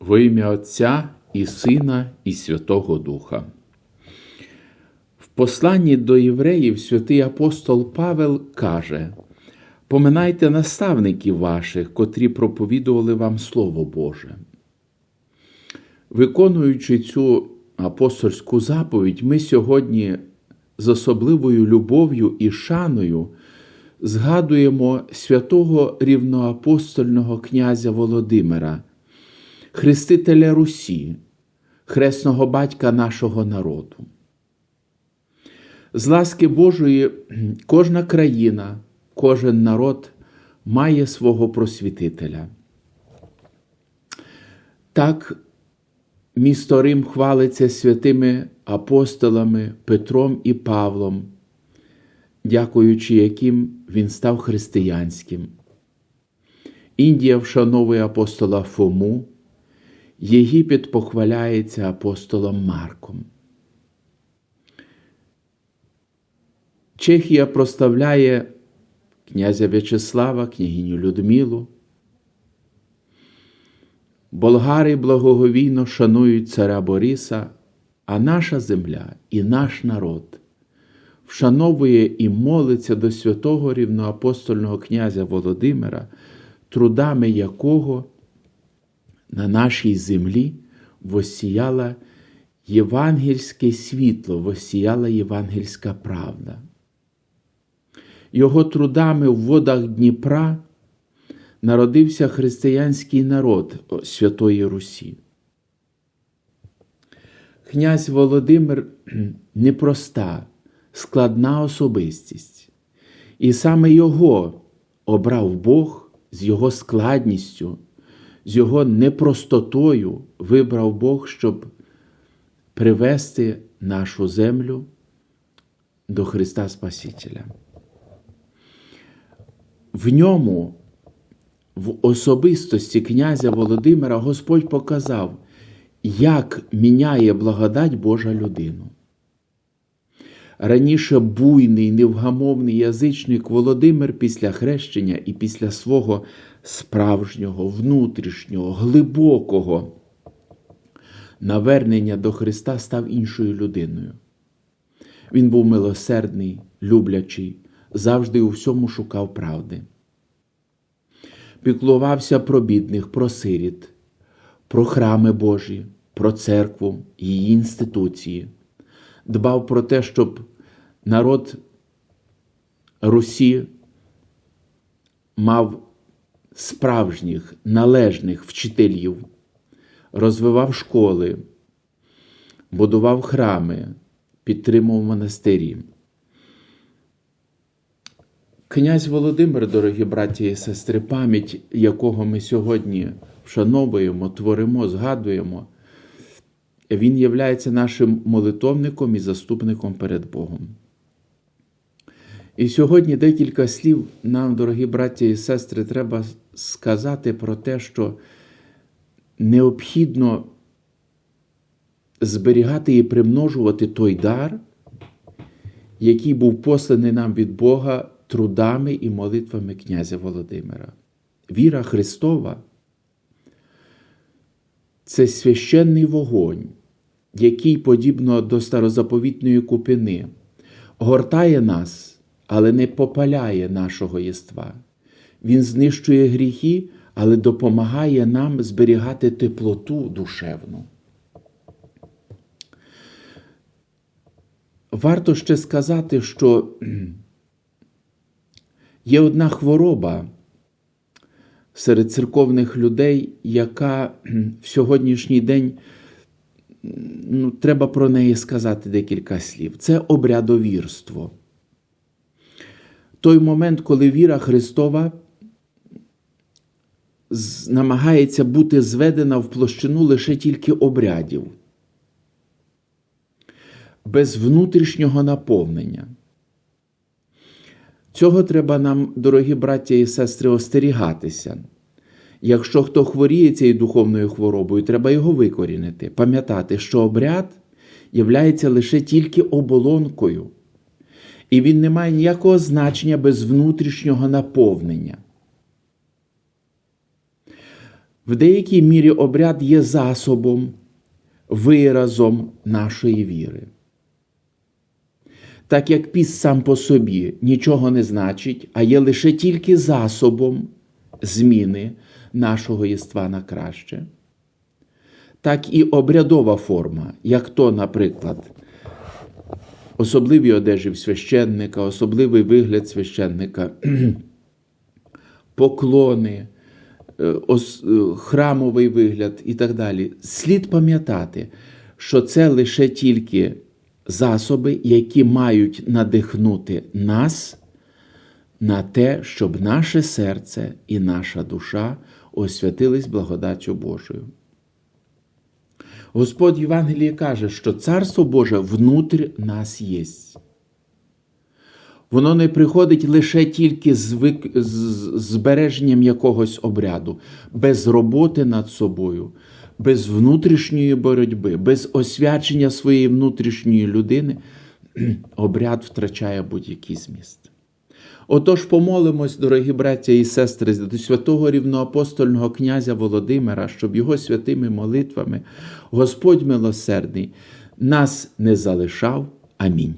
Во ім'я Отця і Сина, і Святого Духа. В посланні до євреїв святий апостол Павел каже: Поминайте наставників ваших, котрі проповідували вам Слово Боже. Виконуючи цю апостольську заповідь, ми сьогодні з особливою любов'ю і шаною згадуємо святого рівноапостольного князя Володимира, хрестителя Русі, хресного батька нашого народу. З ласки Божої кожна країна, кожен народ має свого просвітителя. Так, місто Рим хвалиться святими апостолами Петром і Павлом, дякуючи яким він став християнським. Індія вшановує апостола Фому, Єгипет похваляється апостолом Марком. Чехія проставляє князя В'ячеслава, княгиню Людмилу. Болгари благоговійно шанують царя Бориса, а наша земля і наш народ вшановує і молиться до святого рівноапостольного князя Володимира, трудами якого на нашій землі восіяла євангельське світло, восіяла євангельська правда. Його трудами в водах Дніпра народився християнський народ Святої Русі. Князь Володимир непроста, складна особистість, і саме його обрав Бог з його складністю, з його непростотою вибрав Бог, щоб привести нашу землю до Христа Спасителя. В ньому, в особистості князя Володимира, Господь показав, як міняє благодать Божа людину. Раніше буйний, невгамовний язичник Володимир після хрещення і після свого справжнього, внутрішнього, глибокого навернення до Христа став іншою людиною. Він був милосердний, люблячий, завжди у всьому шукав правди. Піклувався про бідних, про сиріт, про храми Божі, про церкву, її інституції, дбав про те, щоб народ Русі мав справжніх належних вчителів, розвивав школи, будував храми, підтримував монастирі. Князь Володимир, дорогі браті і сестри, пам'ять якого ми сьогодні вшановуємо, творимо, згадуємо, він являється нашим молитовником і заступником перед Богом. І сьогодні декілька слів нам, дорогі браті і сестри, треба сказати про те, що необхідно зберігати і примножувати той дар, який був посланий нам від Бога трудами і молитвами князя Володимира. Віра Христова це священний вогонь, який, подібно до старозаповітної купини, гортає нас, але не попаляє нашого єства. Він знищує гріхи, але допомагає нам зберігати теплоту душевну. Варто ще сказати, що Є одна хвороба серед церковних людей, яка в сьогоднішній день ну, треба про неї сказати декілька слів. Це обрядовірство. Той момент, коли віра Христова намагається бути зведена в площину лише тільки обрядів, без внутрішнього наповнення. Цього треба нам, дорогі браття і сестри, остерігатися. Якщо хто хворіє цією духовною хворобою, треба його викорінити, пам'ятати, що обряд являється лише тільки оболонкою, і він не має ніякого значення без внутрішнього наповнення. В деякій мірі обряд є засобом, виразом нашої віри. Так як піст сам по собі нічого не значить, а є лише тільки засобом зміни нашого єства на краще, так і обрядова форма, як то, наприклад, особливі одежі в священника, особливий вигляд священника, поклони, е, е, храмовий вигляд і так далі. Слід пам'ятати, що це лише тільки засоби, які мають надихнути нас на те, щоб наше серце і наша душа освятились благодаттю Божою. Господь в Євангелії каже, що Царство Боже внутрі нас єсть. Воно не приходить лише тільки з збереженням якогось обряду, без роботи над собою, без внутрішньої боротьби, без освячення своєї внутрішньої людини, обряд втрачає будь-який зміст. Отож, помолимось, дорогі браття і сестри, до святого рівноапостольного князя Володимира, щоб його святими молитвами Господь милосердний нас не залишав. Амінь.